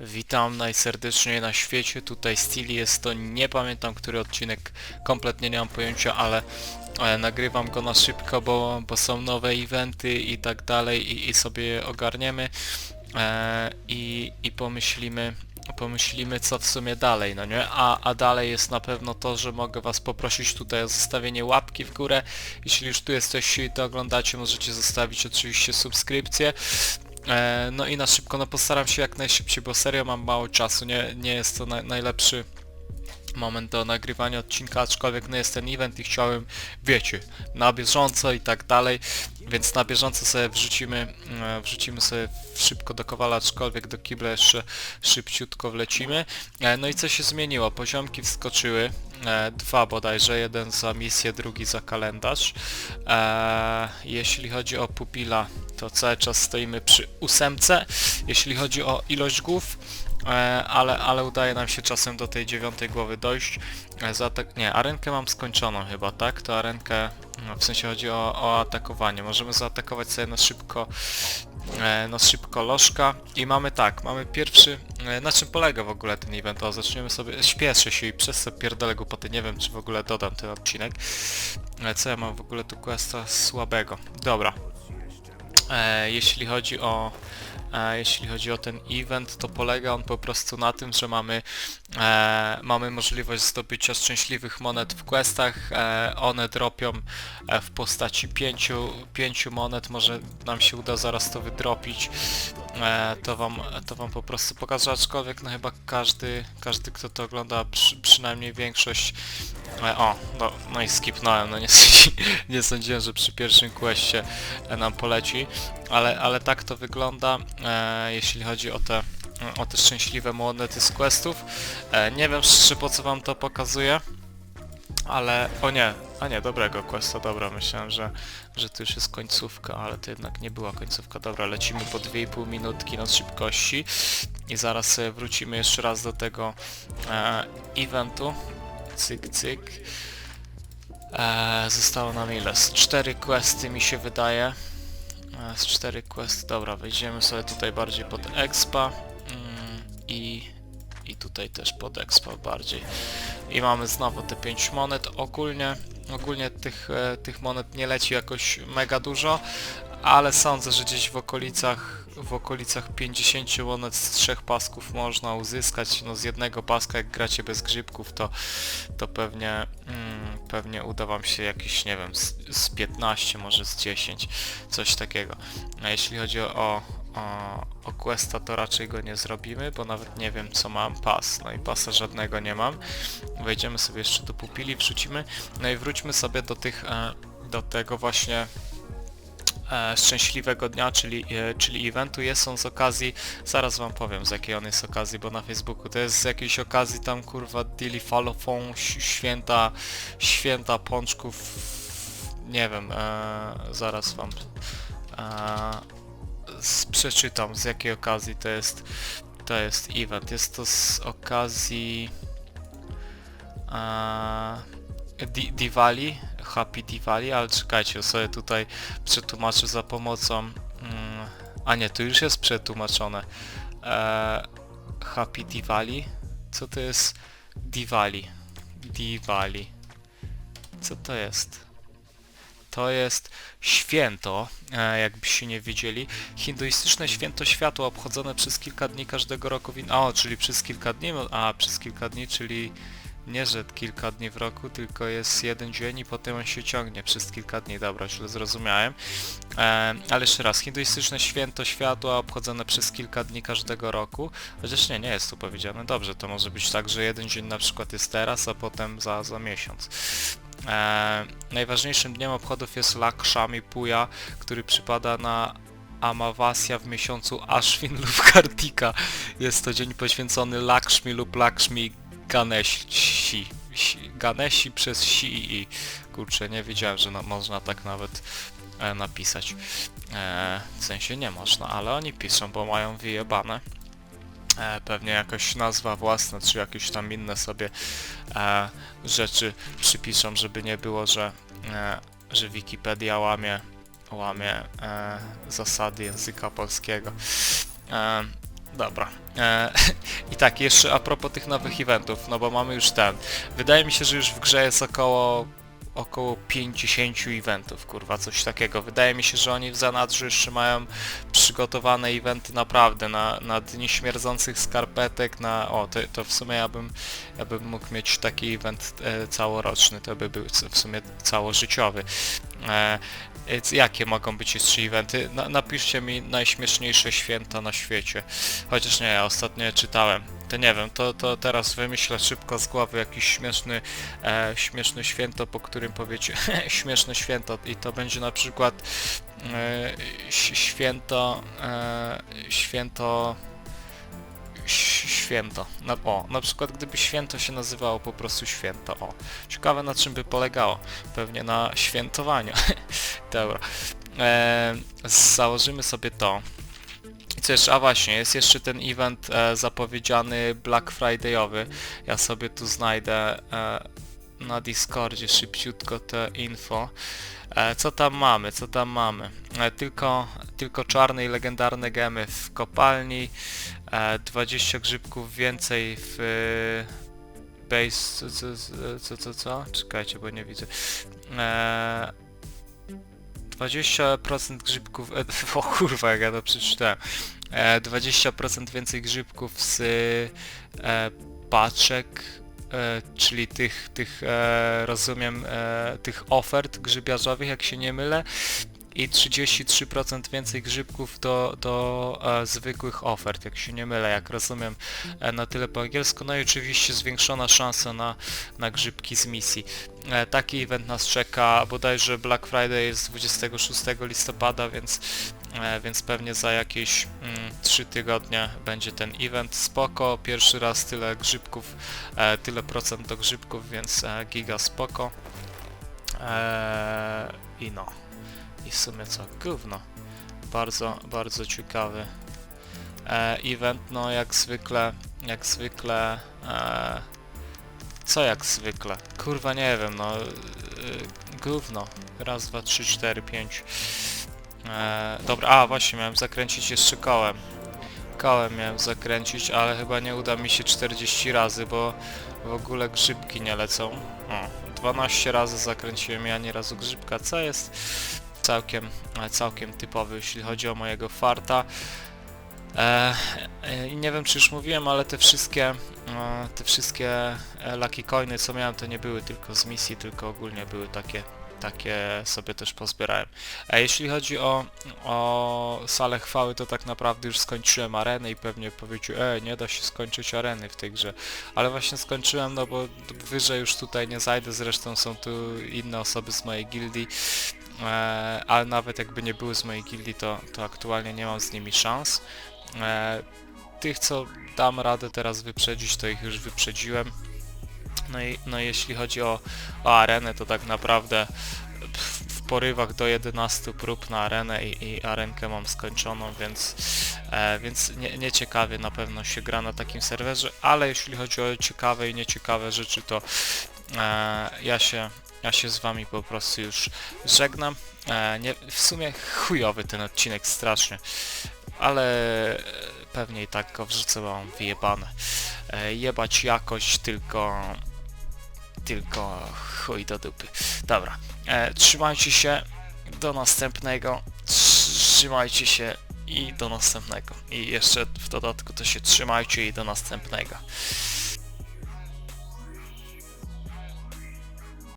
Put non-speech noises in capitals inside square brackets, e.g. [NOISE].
Witam najserdeczniej na świecie, tutaj Steely jest to, nie pamiętam który odcinek, kompletnie nie mam pojęcia, ale e, nagrywam go na szybko, bo, bo są nowe eventy i tak dalej i, i sobie ogarniemy e, i, i pomyślimy pomyślimy co w sumie dalej, no nie? A, a dalej jest na pewno to, że mogę was poprosić tutaj o zostawienie łapki w górę. Jeśli już tu jesteście i to oglądacie, możecie zostawić oczywiście subskrypcję. E, no i na szybko, no postaram się jak najszybciej, bo serio mam mało czasu, nie, nie jest to na, najlepszy moment do nagrywania odcinka, aczkolwiek no jest ten event i chciałem, wiecie, na bieżąco i tak dalej, więc na bieżąco sobie wrzucimy, e, wrzucimy sobie szybko do kowala, aczkolwiek do kibla jeszcze szybciutko wlecimy. E, no i co się zmieniło? Poziomki wskoczyły, e, dwa bodajże, jeden za misję, drugi za kalendarz. Jeśli chodzi o pupila, to cały czas stoimy przy ósemce. Jeśli chodzi o ilość głów, ale, ale udaje nam się czasem do tej dziewiątej głowy dojść. E, zaatak- nie, arenkę mam skończoną chyba, tak? To arenkę, no, w sensie chodzi o, o atakowanie. Możemy zaatakować sobie na szybko e, na szybko lożka i mamy tak, mamy pierwszy, e, na czym polega w ogóle ten event, o zaczniemy sobie, śpieszę się i przez to pierdolę głupoty, nie wiem czy w ogóle dodam ten odcinek, e, co ja mam w ogóle tu questa słabego, dobra, e, jeśli chodzi o e, jeśli chodzi o ten event, to polega on po prostu na tym, że mamy, e, mamy możliwość zdobycia szczęśliwych monet w questach. E, one dropią e, w postaci pięciu, pięciu monet. Może nam się uda zaraz to wydropić. E, to, wam, to wam po prostu pokażę, aczkolwiek no chyba każdy, każdy kto to ogląda, przy, przynajmniej większość E, o, no, no i skipnąłem, no nie, [LAUGHS] nie sądziłem, że przy pierwszym questie e, nam poleci, ale, ale tak to wygląda, jeśli chodzi o te, o te szczęśliwe monety z questów. Nie wiem szczerze po co wam to pokazuję, ale, o nie, a nie, dobrego questa, dobra, myślałem, że, że to już jest końcówka, ale to jednak nie była końcówka, dobra, lecimy po 2,5 minutki na szybkości i zaraz wrócimy jeszcze raz do tego e, eventu, cyk, cyk. Eee, zostało nam ile? Z cztery questy mi się wydaje. Eee, z cztery questy, dobra, wejdziemy sobie tutaj bardziej pod expa mm, i, i tutaj też pod expa bardziej. I mamy znowu te 5 monet. Ogólnie, ogólnie tych, e, tych monet nie leci jakoś mega dużo, ale sądzę, że gdzieś w okolicach w okolicach 50 monet z trzech pasków można uzyskać. No z jednego paska jak gracie bez grzybków to, to pewnie mm, pewnie uda wam się jakieś, nie wiem, z, z 15, może z 10, coś takiego. A jeśli chodzi o, o, o questa to raczej go nie zrobimy, bo nawet nie wiem co mam, pas, no i pasa żadnego nie mam. Wejdziemy sobie jeszcze do pupili, wrzucimy, no i wróćmy sobie do tych, e, do tego właśnie e, szczęśliwego dnia, czyli, e, czyli eventu. Jest on z okazji, zaraz wam powiem z jakiej on jest okazji, bo na Facebooku to jest z jakiejś okazji tam kurwa Dili Falofon, święta, święta pączków, nie wiem, e, zaraz wam e, przeczytam z jakiej okazji to jest, to jest event, jest to z okazji Di- Diwali, Happy Diwali, ale czekajcie, sobie tutaj przetłumaczę za pomocą... Mm, a nie, tu już jest przetłumaczone. E, Happy Diwali? Co to jest Diwali? Diwali. Co to jest? To jest święto, e, jakbyście nie wiedzieli. Hinduistyczne święto światła obchodzone przez kilka dni każdego roku w in... O, czyli przez kilka dni? A, przez kilka dni, czyli nie, że kilka dni w roku, tylko jest jeden dzień i potem on się ciągnie przez kilka dni. Dobra, źle zrozumiałem. E, ale jeszcze raz, hinduistyczne święto światła obchodzone przez kilka dni każdego roku. Chociaż nie, nie jest tu powiedziane. Dobrze, to może być tak, że jeden dzień na przykład jest teraz, a potem za, za miesiąc. E, najważniejszym dniem obchodów jest Lakshmi Puja, który przypada na Amawasya w miesiącu Ashwin lub [LAUGHS] Kartika. Jest to dzień poświęcony Lakshmi lub Lakshmi Ganeshi. Si- Ganesi przez si i kurczę, nie wiedziałem, że można tak nawet e, napisać. E, w sensie nie można, ale oni piszą, bo mają wyjebane. E, pewnie jakaś nazwa własna, czy jakieś tam inne sobie e, rzeczy przypiszą, żeby nie było, że, e, że Wikipedia łamie, łamie zasady języka polskiego. Dobra. [LAUGHS] I tak, jeszcze a propos tych nowych eventów, no bo mamy już ten. Wydaje mi się, że już w grze jest około około 50 eventów, kurwa, coś takiego. Wydaje mi się, że oni w zanadrzu jeszcze mają przygotowane eventy naprawdę na, na dni śmierdzących skarpetek, na... O, to, to w sumie ja bym, ja bym mógł mieć taki event e, całoroczny, to by był w sumie całożyciowy. E, jakie mogą być jeszcze eventy? Na, napiszcie mi najśmieszniejsze święta na świecie. Chociaż nie, ja ostatnio czytałem. To nie wiem, to, to teraz wymyślę szybko z głowy jakiś śmieszny, e, śmieszne święto, po którym powiecie [LAUGHS] śmieszne święto i to będzie na przykład e, święto, e, święto święto. Na, o, na przykład gdyby święto się nazywało po prostu święto. O, ciekawe na czym by polegało. Pewnie na świętowaniu. [LAUGHS] Dobra. E, założymy sobie to. A właśnie, jest jeszcze ten event e, zapowiedziany Black Friday'owy. Ja sobie tu znajdę e, na Discordzie szybciutko te info. E, co tam mamy? Co tam mamy? E, tylko, tylko czarne i legendarne gemy w kopalni. E, 20 grzybków więcej w e, base... Co, co, co, co? Czekajcie, bo nie widzę. E, 20% grzybków... E, [LAUGHS] o kurwa, jak ja to przeczytałem. E, 20% więcej grzybków z e, paczek, e, czyli tych, tych e, rozumiem, e, tych ofert grzybiarzowych, jak się nie mylę, i 33% więcej grzybków do, do e, zwykłych ofert, jak się nie mylę, jak rozumiem e, na tyle po angielsku. No i oczywiście zwiększona szansa na, na grzybki z misji. E, taki event nas czeka, bodajże Black Friday jest 26 listopada, więc, e, więc pewnie za jakieś mm, 3 tygodnie będzie ten event. Spoko, pierwszy raz tyle grzybków, e, tyle procent do grzybków, więc e, giga spoko. E, I no. W sumie co? Gówno. Bardzo, bardzo ciekawy e, event, no jak zwykle, jak zwykle, e, co jak zwykle? Kurwa nie wiem, no, e, gówno. Raz, dwa, trzy, cztery, pięć. E, dobra, a właśnie miałem zakręcić jeszcze kołem. Kołem miałem zakręcić, ale chyba nie uda mi się 40 razy, bo w ogóle grzybki nie lecą. O, 12 razy zakręciłem i ani razu grzybka, co jest całkiem, e, całkiem typowy, jeśli chodzi o mojego farta. E, e, I nie wiem czy już mówiłem, ale te wszystkie, e, te wszystkie lucky coiny co miałem to nie były tylko z misji, tylko ogólnie były takie, takie sobie też pozbierałem. E, jeśli chodzi o, o salę chwały, to tak naprawdę już skończyłem arenę i pewnie powiecie, e, nie da się skończyć areny w tej grze. Ale właśnie skończyłem, no bo wyżej już tutaj nie zajdę, zresztą są tu inne osoby z mojej gildii. Ale nawet jakby nie były z mojej gildii, to, to aktualnie nie mam z nimi szans. E, tych, co dam radę teraz wyprzedzić, to ich już wyprzedziłem. No i no jeśli chodzi o, o arenę, to tak naprawdę w, w porywach do 11 prób na arenę i, i arenkę mam skończoną, więc, e, więc nie, nieciekawie na pewno się gra na takim serwerze, ale jeśli chodzi o ciekawe i nieciekawe rzeczy, to e, ja się ja się z wami po prostu już żegnam. E, nie, w sumie chujowy ten odcinek strasznie, ale pewnie i tak go wrzucę, bo mam wyjebane. E, jebać jakość, tylko... Tylko chuj do dupy. Dobra, e, trzymajcie się, do następnego, trzymajcie się i do następnego. I jeszcze w dodatku to się trzymajcie i do następnego.